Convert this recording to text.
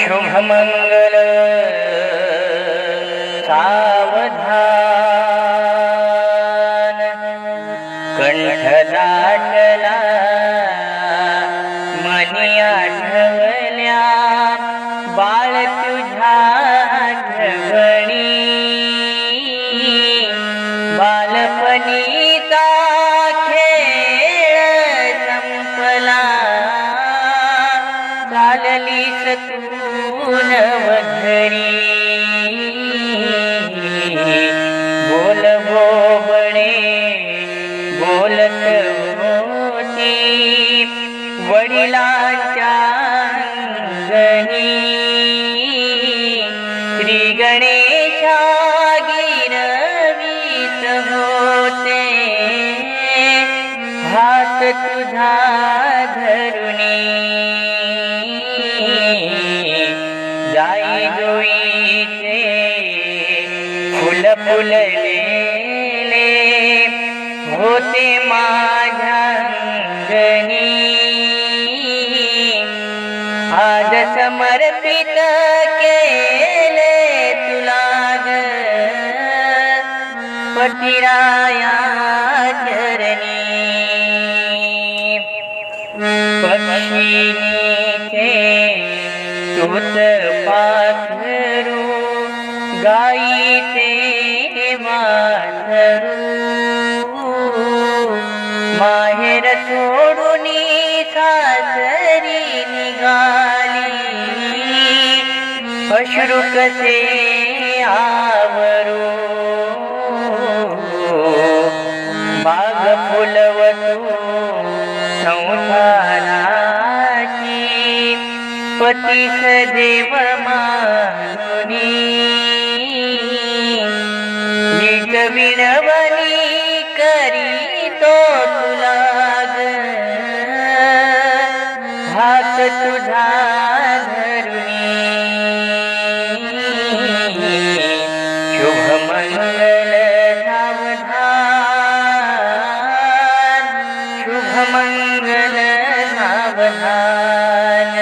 शुभमङ्गल सावधान। कंठ दाटला मनी आठवल्या बाळ तुझ्या तून वधरी बोल बोबणे बोलत होती वडिलांच्या अंगणी। श्री गणेशा गिरवीत होते। हात तुझा जोईचे फुल फुललेले होते माझ्या आज समर्पित केले तुला ग पतिराया चरणी पक्षिणीचे तूत पाखरू गाईचे वासरू माहेर सोडून सासरी निघाली। अश्रू कसे आवरू। बाग फुलवतू संसाराची पतीस देव मानुनी। करी तो तुला ग हात तुझा धरुणी शुभमंगल सावधान। सावधान सावधान।